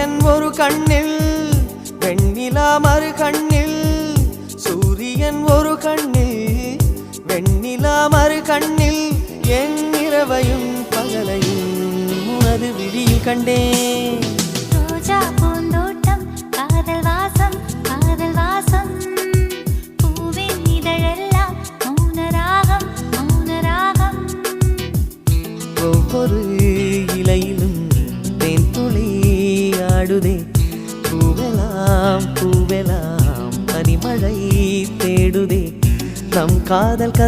சூரியன் ஒரு கண்ணில் வெண்ணிலா மறு கண்ணில் சூரியன் ஒரு கண்ணில் வெண்ணிலா மறு கண்ணில் என் இரவையும் பகலையும் உனது விழியில் கண்டேன். ரோஜா பூந்தோட்டம் காதல் வாசம் காதல் வாசம். இலையில் தேடுதே பூவெலாம் பூவெலாம் பனிமழை தேடுதே. நம் காதல்